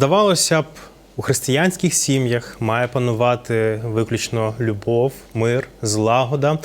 Здавалося б, у християнських сім'ях має панувати виключно любов, мир, злагода.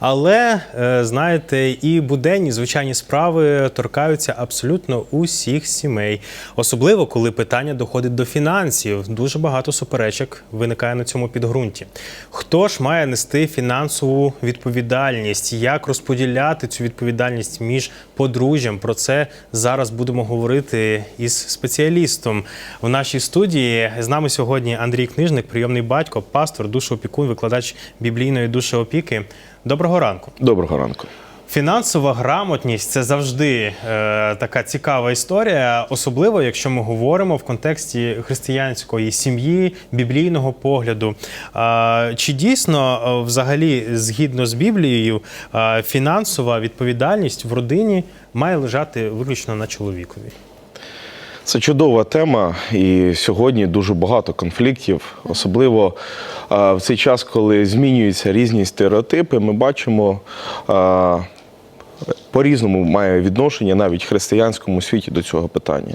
Але, е, знаєте, і буденні звичайні справи торкаються абсолютно усіх сімей. Особливо, коли питання доходить до фінансів. Дуже багато суперечок виникає на цьому підґрунті. Хто ж має нести фінансову відповідальність? Як розподіляти цю відповідальність між подружжям? Про це зараз будемо говорити із спеціалістом в нашій студії. З нами сьогодні Андрій Книжник, прийомний батько, пастор, душоопікун, викладач біблійної душеопіки. Доброго ранку. Доброго ранку. Фінансова грамотність це завжди е, така цікава історія, особливо якщо ми говоримо в контексті християнської сім'ї, біблійного погляду. Е, чи дійсно, е, взагалі, згідно з Біблією, е, фінансова відповідальність в родині має лежати виключно на чоловікові? Це чудова тема, і сьогодні дуже багато конфліктів, особливо в цей час, коли змінюються різні стереотипи, ми бачимо. По-різному має відношення навіть в християнському світі до цього питання.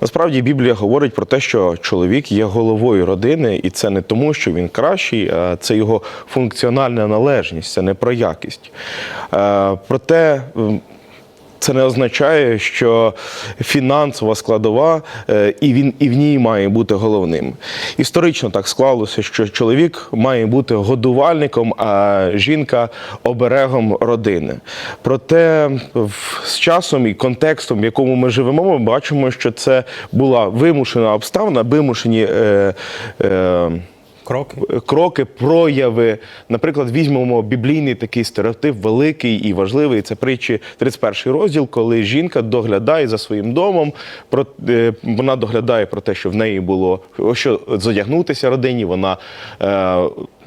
Насправді Біблія говорить про те, що чоловік є головою родини, і це не тому, що він кращий, а це його функціональна належність, це не про якість. Проте це не означає, що фінансова складова е, і він і в ній має бути головним. Історично так склалося, що чоловік має бути годувальником, а жінка оберегом родини. Проте з часом і контекстом, в якому ми живемо, ми бачимо, що це була вимушена обставина, вимушені. Е, е, Кроки? кроки, прояви. Наприклад, візьмемо біблійний такий стереотип, великий і важливий. Це притчі 31 розділ, коли жінка доглядає за своїм домом. Про е, вона доглядає про те, що в неї було що зодягнутися родині. Вона е,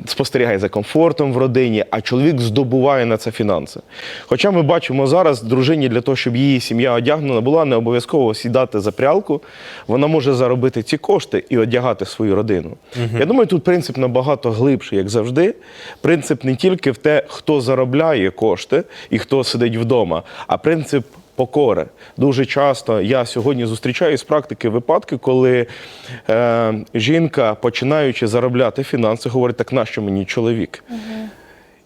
спостерігає за комфортом в родині, а чоловік здобуває на це фінанси. Хоча ми бачимо зараз, дружині для того, щоб її сім'я одягнена була, не обов'язково сідати за прялку. Вона може заробити ці кошти і одягати свою родину. Я думаю, тут принцип набагато глибший, як завжди. Принцип не тільки в те, хто заробляє кошти і хто сидить вдома, а принцип. Покори дуже часто я сьогодні зустрічаю з практики випадки, коли е, жінка, починаючи заробляти фінанси, говорить: так нащо мені чоловік?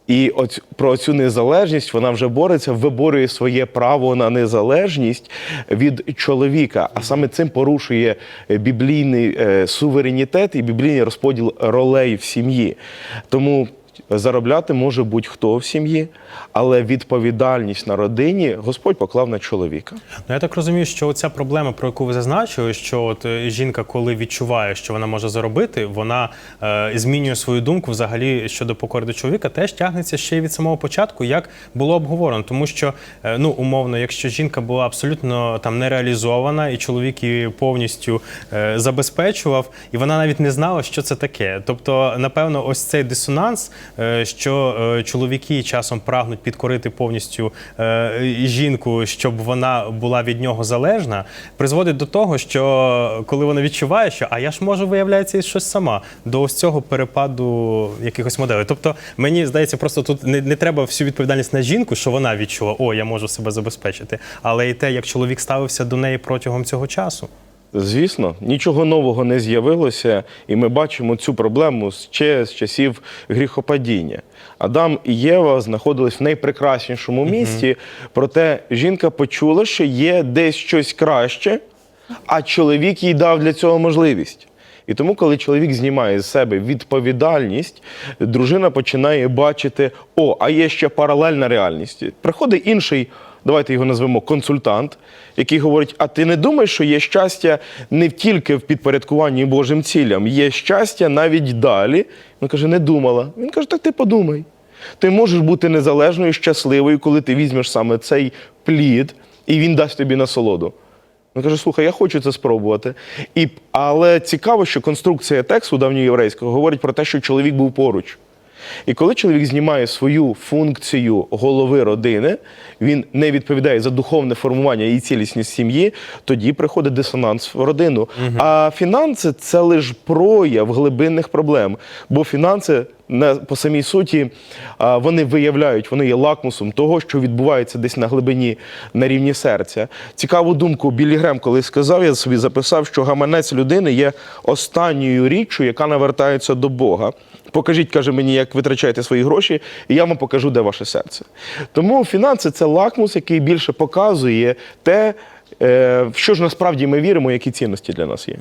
І оць, про цю незалежність вона вже бореться, виборює своє право на незалежність від чоловіка, а саме цим порушує біблійний е, суверенітет і біблійний розподіл ролей в сім'ї. Тому заробляти може будь-хто в сім'ї, але відповідальність на родині Господь поклав на чоловіка. Ну, я так розумію, що ця проблема, про яку ви зазначили, що от е, жінка, коли відчуває, що вона може заробити, вона е, змінює свою думку взагалі щодо покори чоловіка, теж тягнеться ще й від самого початку, як було обговорено. Тому що, е, ну умовно, якщо жінка була абсолютно там нереалізована, і чоловік її повністю е, забезпечував, і вона навіть не знала, що це таке. Тобто, напевно, ось цей дисонанс, що е, чоловіки часом прагнуть підкорити повністю е, жінку, щоб вона була від нього залежна, призводить до того, що коли вона відчуває, що а я ж можу виявляється і щось сама до ось цього перепаду якихось моделей. Тобто, мені здається, просто тут не, не треба всю відповідальність на жінку, що вона відчула, о, я можу себе забезпечити, але і те, як чоловік ставився до неї протягом цього часу. Звісно, нічого нового не з'явилося, і ми бачимо цю проблему ще з часів гріхопадіння. Адам і Єва знаходились в найпрекраснішому місці, проте жінка почула, що є десь щось краще, а чоловік їй дав для цього можливість. І тому, коли чоловік знімає з себе відповідальність, дружина починає бачити: о, а є ще паралельна реальність. Приходить інший, давайте його назвемо консультант, який говорить: а ти не думаєш, що є щастя не тільки в підпорядкуванні Божим цілям, є щастя навіть далі. Він каже, не думала. Він каже, так ти подумай. Ти можеш бути незалежною, щасливою, коли ти візьмеш саме цей плід, і він дасть тобі насолоду. Він каже, слухай, я хочу це спробувати. І, але цікаво, що конструкція тексту давньоєврейського говорить про те, що чоловік був поруч. І коли чоловік знімає свою функцію голови родини, він не відповідає за духовне формування і цілісність сім'ї, тоді приходить дисонанс в родину. А фінанси це лише прояв глибинних проблем. Бо фінанси на, по самій суті вони виявляють, вони є лакмусом того, що відбувається десь на глибині на рівні серця. Цікаву думку Білі Грем, коли сказав, я собі записав, що гаманець людини є останньою річчю, яка навертається до Бога. Покажіть, каже мені, як витрачаєте свої гроші, і я вам покажу, де ваше серце. Тому фінанси це лакмус, який більше показує те, е, в що ж насправді ми віримо, які цінності для нас є.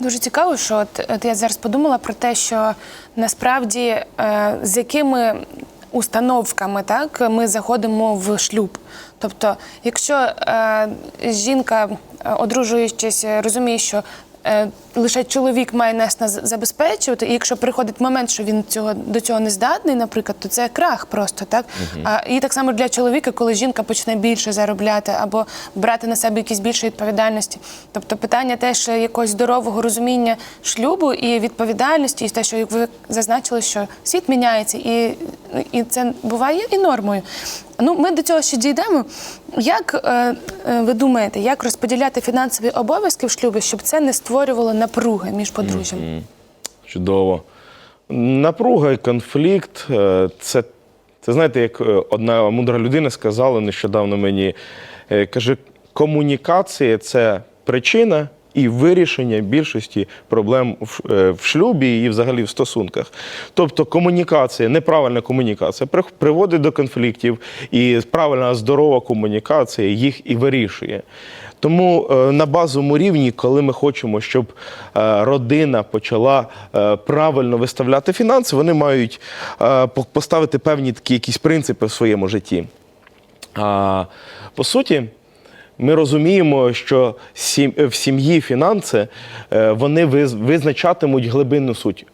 Дуже цікаво, що от, от я зараз подумала про те, що насправді е, з якими установками так ми заходимо в шлюб. Тобто, якщо е, жінка, е, одружуючись, розуміє, що лише чоловік має нас на- забезпечувати, і якщо приходить момент, що він цього до цього не здатний, наприклад, то це крах просто так. А і так само для чоловіка, коли жінка почне більше заробляти або брати на себе якісь більше відповідальності. Тобто питання теж якогось здорового розуміння шлюбу і відповідальності, і те, що ви зазначили, що світ міняється, і, і це буває і нормою. Ну, ми до цього ще дійдемо. Як е, е, ви думаєте, як розподіляти фінансові обов'язки в шлюбі, щоб це не створювало напруги між подружжям? Чудово. Напруга і конфлікт е, це, це знаєте, як е, одна мудра людина сказала нещодавно мені, каже, комунікація це причина і вирішення більшості проблем в, е, в шлюбі і взагалі в стосунках. Тобто комунікація, неправильна комунікація приводить до конфліктів, і правильна здорова комунікація їх і вирішує. Тому е, на базовому рівні, коли ми хочемо, щоб е, родина почала правильно виставляти фінанси, вони мають поставити певні такі якісь принципи в своєму житті. По суті, ми розуміємо, що сім- в сім'ї фінанси е, вони виз- визначатимуть глибинну суть.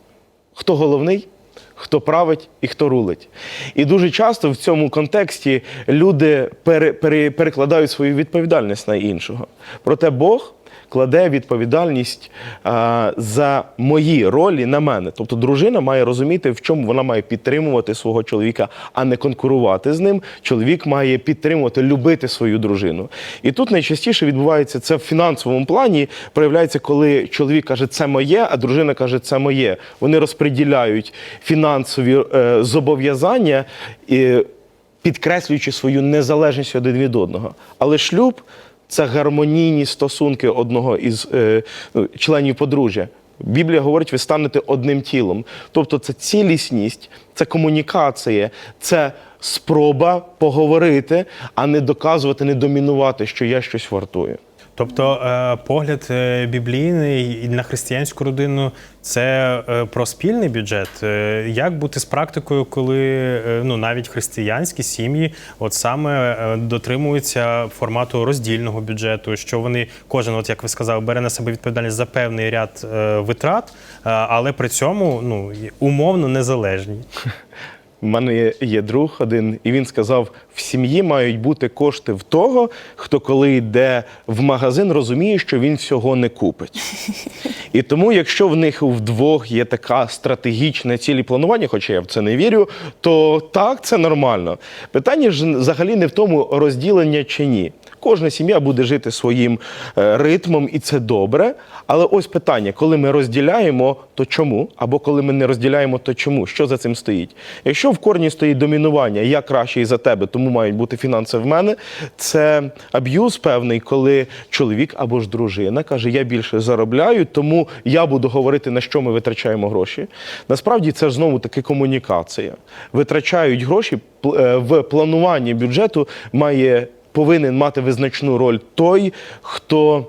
Хто головний, хто править і хто рулить. І дуже часто в цьому контексті люди пере- перекладають свою відповідальність на іншого. Проте Бог кладе відповідальність а, за мої ролі на мене. Тобто дружина має розуміти, в чому вона має підтримувати свого чоловіка, а не конкурувати з ним. Чоловік має підтримувати, любити свою дружину. І тут найчастіше відбувається це в фінансовому плані, проявляється, коли чоловік каже, це моє, а дружина каже, це моє. Вони розподіляють фінансові е, зобов'язання. І, підкреслюючи свою незалежність один від одного. Але шлюб це гармонійні стосунки одного із е, ну, членів подружжя. Біблія говорить, ви станете одним тілом. Тобто це цілісність, це комунікація, це спроба поговорити, а не доказувати, не домінувати, що я щось вартую. Тобто е, погляд е, біблійний на християнську родину це е, про спільний бюджет. Як бути з практикою, коли ну навіть християнські сім'ї от саме дотримуються формату роздільного бюджету, що вони кожен, от як ви сказали, бере на себе відповідальність за певний ряд витрат, але при цьому ну умовно незалежні. У мене є, є друг один, і він сказав: в сім'ї мають бути кошти в того, хто коли йде в магазин, розуміє, що він всього не купить. І тому, якщо в них вдвох є така стратегічна цілі планування, хоча я в це не вірю, то так, це нормально. Питання ж взагалі не в тому, розділення чи ні. Кожна сім'я буде жити своїм е, ритмом, і це добре. Але ось питання: коли ми розділяємо, то чому? Або коли ми не розділяємо, то чому? Що за цим стоїть? Якщо в корні стоїть домінування, я кращий за тебе, тому мають бути фінанси в мене. Це аб'юз певний, коли чоловік або ж дружина каже: Я більше заробляю, тому я буду говорити, на що ми витрачаємо гроші. Насправді це ж знову таки комунікація. Витрачають гроші е, в плануванні бюджету має повинен мати визначну роль той, хто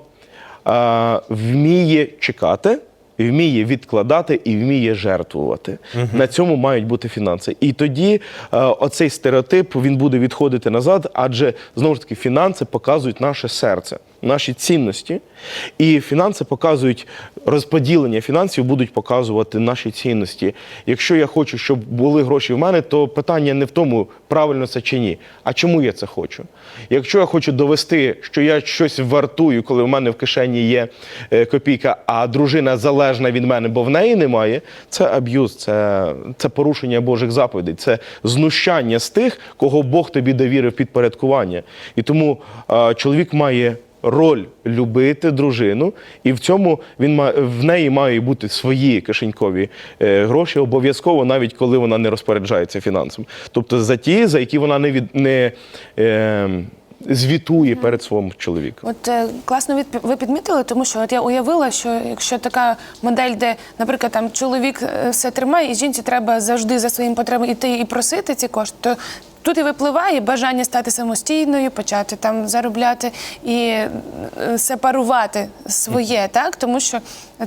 а, вміє чекати, вміє відкладати і вміє жертвувати. На цьому мають бути фінанси. І тоді а, оцей стереотип він буде відходити назад, адже знову ж таки фінанси показують наше серце, наші цінності. І фінанси показують розподілення фінансів, будуть показувати наші цінності. Якщо я хочу, щоб були гроші в мене, то питання не в тому, правильно це чи ні, а чому я це хочу. Якщо я хочу довести, що я щось вартую, коли в мене в кишені є е, копійка, а дружина залежна від мене, бо в неї немає, це аб'юз, це, це порушення Божих заповідей, це знущання з тих, кого Бог тобі довірив підпорядкування. І тому е, чоловік має роль любити дружину, і в цьому він ма- в неї мають бути свої кишенькові е, гроші, обов'язково, навіть коли вона не розпоряджається фінансами. Тобто за ті, за які вона не від не е, звітує перед своїм чоловіком. От е, класно від, ви підмітили, тому що от я уявила, що якщо така модель, де, наприклад, там чоловік е, все тримає, і жінці треба завжди за своїм потребами йти і просити ці кошти, то тут і випливає бажання стати самостійною, почати там заробляти і е, сепарувати своє, так? Тому що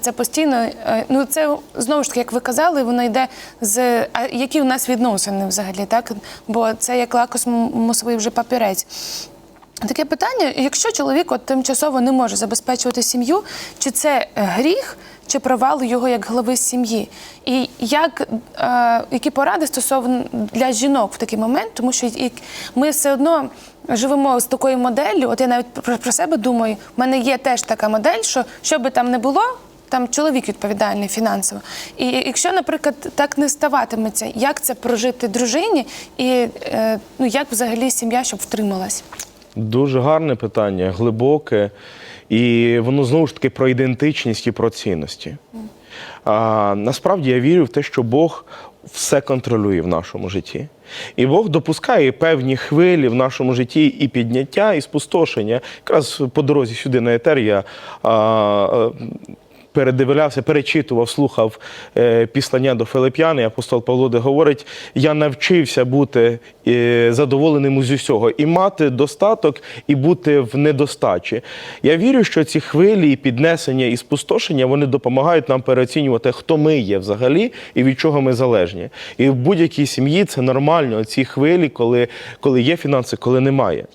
це постійно, е, ну це знову ж таки, як ви казали, воно йде з а які у нас відносини взагалі, так? Бо це як лакосмусовий вже папірець. Таке питання: якщо чоловік от тимчасово не може забезпечувати сім'ю, чи це гріх, чи провал його як глави сім'ї? І як, е, які поради стосовно для жінок в такий момент, тому що і- ми все одно живемо з такою моделлю. От я навіть про, про себе думаю, в мене є теж така модель, що що би там не було. Там чоловік відповідальний фінансово. І якщо, наприклад, так не ставатиметься, як це прожити дружині, і е, ну як взагалі сім'я щоб втрималась? Дуже гарне питання, глибоке, і воно знову ж таки про ідентичність і про цінності. А, насправді я вірю в те, що Бог все контролює в нашому житті. І Бог допускає певні хвилі в нашому житті і підняття, і спустошення. Якраз по дорозі сюди на етер я а, а, передивлявся, перечитував, слухав е, післання до Филип'ян, і апостол Павло де говорить: я навчився бути е, задоволеним з усього і мати достаток, і бути в недостачі. Я вірю, що ці хвилі, піднесення і спустошення вони допомагають нам переоцінювати, хто ми є взагалі і від чого ми залежні. І в будь-якій сім'ї це нормально. Ці хвилі, коли, коли є фінанси, коли немає.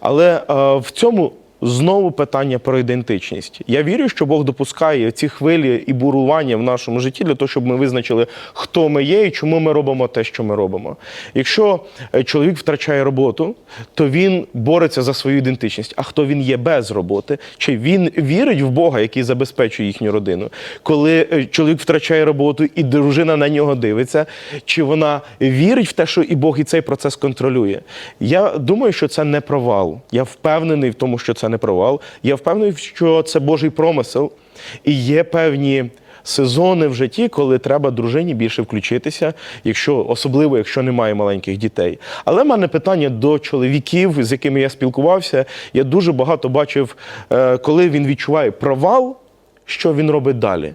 Але е, в цьому Знову питання про ідентичність. Я вірю, що Бог допускає ці хвилі і бурування в нашому житті для того, щоб ми визначили, хто ми є і чому ми робимо те, що ми робимо. Якщо е, чоловік втрачає роботу, то він бореться за свою ідентичність. А хто він є без роботи? Чи він вірить в Бога, який забезпечує їхню родину? Коли е, чоловік втрачає роботу і дружина на нього дивиться, чи вона вірить в те, що і Бог і цей процес контролює? Я думаю, що це не провал. Я впевнений в тому, що це не провал. Я впевнений, що це Божий промисел. І є певні сезони в житті, коли треба дружині більше включитися, якщо особливо, якщо немає маленьких дітей. Але в мене питання до чоловіків, з якими я спілкувався. Я дуже багато бачив, е, коли він відчуває провал, що він робить далі.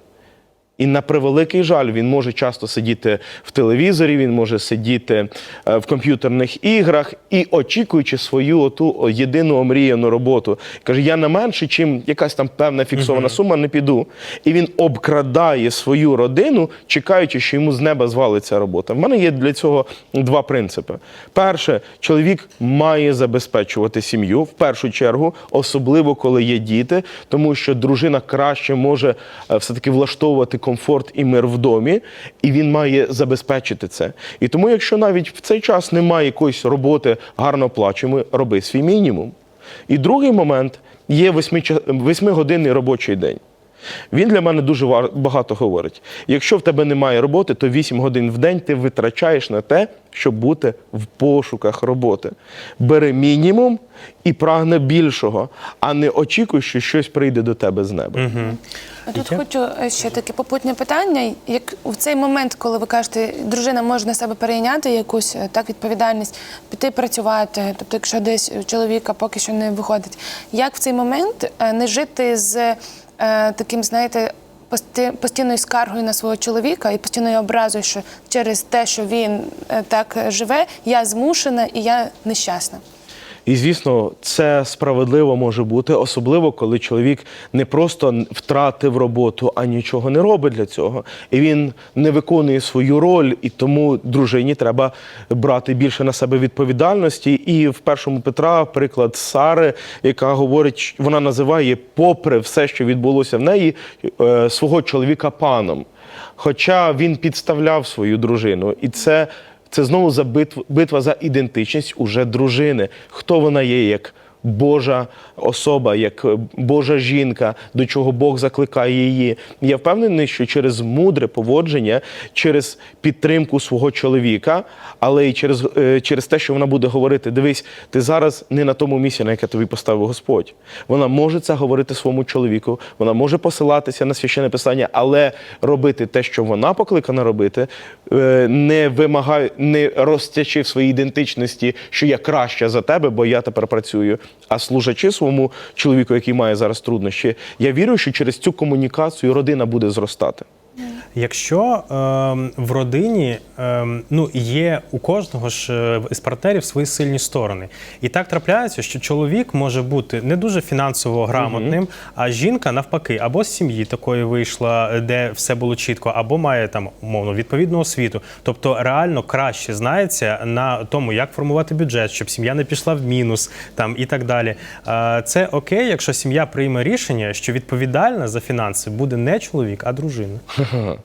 І на превеликий жаль, він може часто сидіти в телевізорі, він може сидіти е, в комп'ютерних іграх і очікуючи свою оту єдину омріяну роботу. Каже, я на менше, чим якась там певна фіксована сума, не піду. І він обкрадає свою родину, чекаючи, що йому з неба звалиться робота. В мене є для цього два принципи. Перше, чоловік має забезпечувати сім'ю в першу чергу, особливо коли є діти, тому що дружина краще може е, все-таки влаштовувати комфорт і мир в домі, і він має забезпечити це. І тому, якщо навіть в цей час немає якоїсь роботи гарно оплачуємо, роби свій мінімум. І другий момент є восьмигодинний робочий день. Він для мене дуже багато говорить. Якщо в тебе немає роботи, то 8 годин в день ти витрачаєш на те, щоб бути в пошуках роботи. Бери мінімум і прагне більшого, а не очікуй, що щось прийде до тебе з неба. А Тут хочу е, ще таке попутнє питання. Як в цей момент, коли ви кажете, дружина може на себе перейняти якусь е, так відповідальність, піти працювати, тобто, якщо десь у чоловіка поки що не виходить, як в цей момент е, не жити з таким, знаєте, постійною скаргою на свого чоловіка і постійною образою, що через те, що він е, так е, живе, я змушена і я нещасна. І звісно, це справедливо може бути, особливо коли чоловік не просто втратив роботу, а нічого не робить для цього. І він не виконує свою роль, і тому дружині треба брати більше на себе відповідальності. І в першому Петра приклад Сари, яка говорить, вона називає, попри все, що відбулося в неї, е, свого чоловіка паном. Хоча він підставляв свою дружину, і це. Це знову за битва, битва за ідентичність уже дружини. Хто вона є як Божа особа, як Божа жінка, до чого Бог закликає її. Я впевнений, що через мудре поводження, через підтримку свого чоловіка, але й через, е, через те, що вона буде говорити: дивись, ти зараз не на тому місці, на яке тобі поставив Господь. Вона може це говорити своєму чоловіку, вона може посилатися на священне писання, але робити те, що вона покликана робити, е, не вимагає, не розтячи в своїй ідентичності, що я краща за тебе, бо я тепер працюю. А служачи своєму чоловіку, який має зараз труднощі, я вірю, що через цю комунікацію родина буде зростати. Якщо ем, в родині ем, ну, є у кожного ж е, з партнерів свої сильні сторони, і так трапляється, що чоловік може бути не дуже фінансово грамотним, а жінка навпаки, або з сім'ї такої вийшла, е, де все було чітко, або має там умовно відповідну освіту. Тобто реально краще знається на тому, як формувати бюджет, щоб сім'я не пішла в мінус там і так далі. Е, Це окей, якщо сім'я прийме рішення, що відповідальна за фінанси буде не чоловік, а дружина.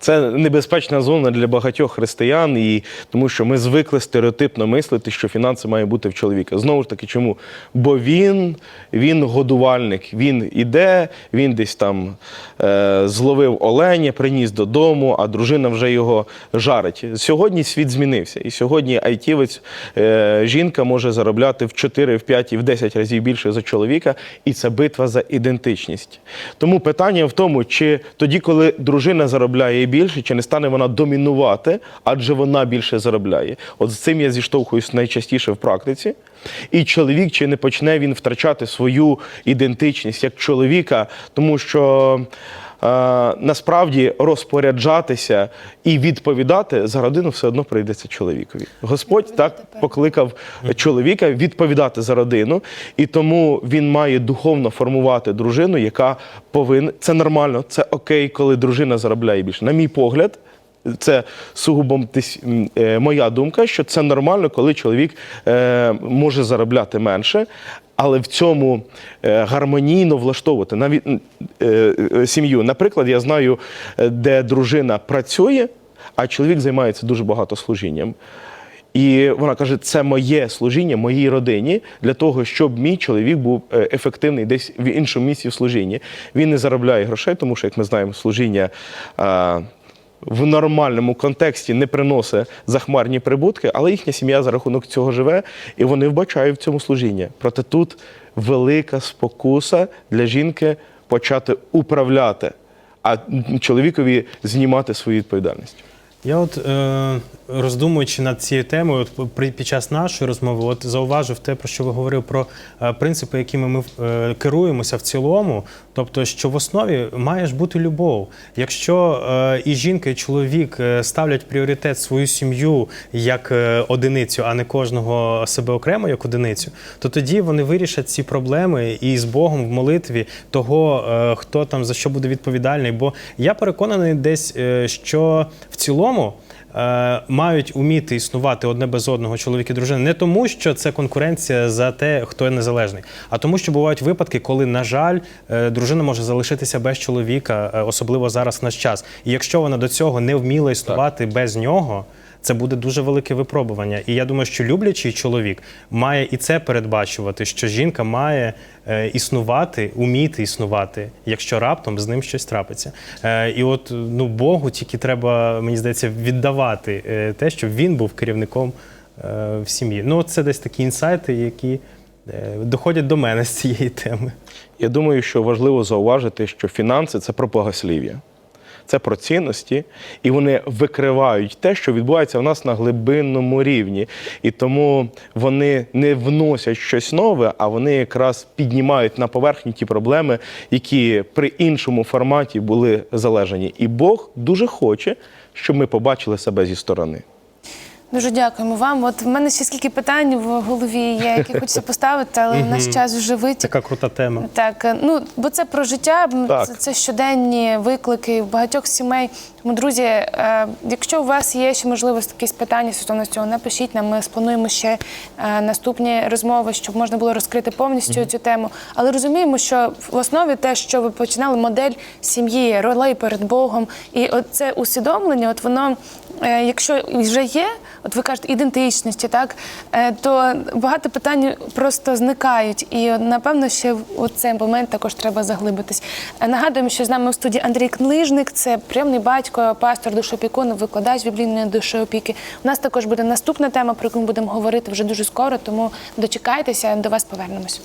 Це небезпечна зона для багатьох християн, і тому що ми звикли стереотипно мислити, що фінанси мають бути в чоловіка. Знову ж таки, чому? Бо він, він годувальник, він іде, він десь там е, зловив оленя, приніс додому, а дружина вже його жарить. Сьогодні світ змінився, і сьогодні айтівець е, жінка може заробляти в 4, в 5 і в 10 разів більше за чоловіка, і це битва за ідентичність. Тому питання в тому, чи тоді, коли дружина заробляє більше, чи не стане вона домінувати, адже вона більше заробляє. От з цим я зіштовхуюсь найчастіше в практиці. І чоловік чи не почне він втрачати свою ідентичність як чоловіка, тому що. Е, насправді розпоряджатися і відповідати за родину все одно прийдеться чоловікові. Господь так покликав чоловіка відповідати за родину, і тому він має духовно формувати дружину, яка повинна це нормально, це окей, коли дружина заробляє більше. На мій погляд, це сугубо е, моя думка, що це нормально, коли чоловік е, може заробляти менше. Але в цьому е, гармонійно влаштовувати навіть сім'ю. Наприклад, я знаю, де дружина працює, а чоловік займається дуже багато служінням. І вона каже: це моє служіння, моїй родині для того, щоб мій чоловік був ефективний десь в іншому місці в служінні. Він не заробляє грошей, тому що, як ми знаємо, служіння. В нормальному контексті не приносить захмарні прибутки, але їхня сім'я за рахунок цього живе, і вони вбачають в цьому служіння. Проте тут велика спокуса для жінки почати управляти, а чоловікові знімати свою відповідальність. Я от е, роздумуючи над цією темою, от під час нашої розмови, от зауважив те, про що ви говорив про е, принципи, якими ми е, керуємося в цілому. Тобто, що в основі має ж бути любов. Якщо е, і жінка, і чоловік ставлять пріоритет свою сім'ю як одиницю, а не кожного себе окремо як одиницю, то тоді вони вирішать ці проблеми і з Богом в молитві того, хто там за що буде відповідальний. Бо я переконаний десь, що в цілому. Е, Мають уміти існувати одне без одного чоловік і дружина не тому, що це конкуренція за те, хто є незалежний, а тому, що бувають випадки, коли, на жаль, е, дружина може залишитися без чоловіка, е, особливо зараз в наш час. І якщо вона до цього не вміла існувати без нього, це буде дуже велике випробування. І я думаю, що люблячий чоловік має і це передбачувати, що жінка має е, існувати, уміти існувати, якщо раптом з ним щось трапиться. Е, і от ну Богу тільки треба, мені здається, віддавати е, те, щоб він був керівником в сім'ї. Ну, це десь такі інсайти, які доходять до мене з цієї теми. Я думаю, що важливо зауважити, що фінанси це про благослів'я. Це про цінності, і вони викривають те, що відбувається в нас на глибинному рівні. І тому вони не вносять щось нове, а вони якраз піднімають на поверхні ті проблеми, які при іншому форматі були залежані. І Бог дуже хоче, щоб ми побачили себе зі сторони. Дуже дякуємо вам. От в мене ще скільки питань в голові є, які хочеться поставити, але наш час вже витік. Така крута тема. Так, е, ну бо це про життя. Це, це щоденні виклики в багатьох сімей. Тому, друзі, е, якщо у вас є ще можливо якісь питання стосовно цього, напишіть нам. Ми сплануємо ще е, наступні розмови, щоб можна було розкрити повністю цю тему. Але розуміємо, що в основі те, що ви починали модель сім'ї, ролей перед Богом, і це усвідомлення, от воно. е, Якщо вже є, от ви кажете, ідентичності, так то багато питань просто зникають, і напевно ще в цей момент також треба заглибитись. Нагадуємо, що з нами в студії Андрій Книжник, це прийомний батько, пастор душопікун, викладач біблійної душоопіки. У нас також буде наступна тема, про яку ми будемо говорити вже дуже скоро. Тому дочекайтеся, до вас повернемось.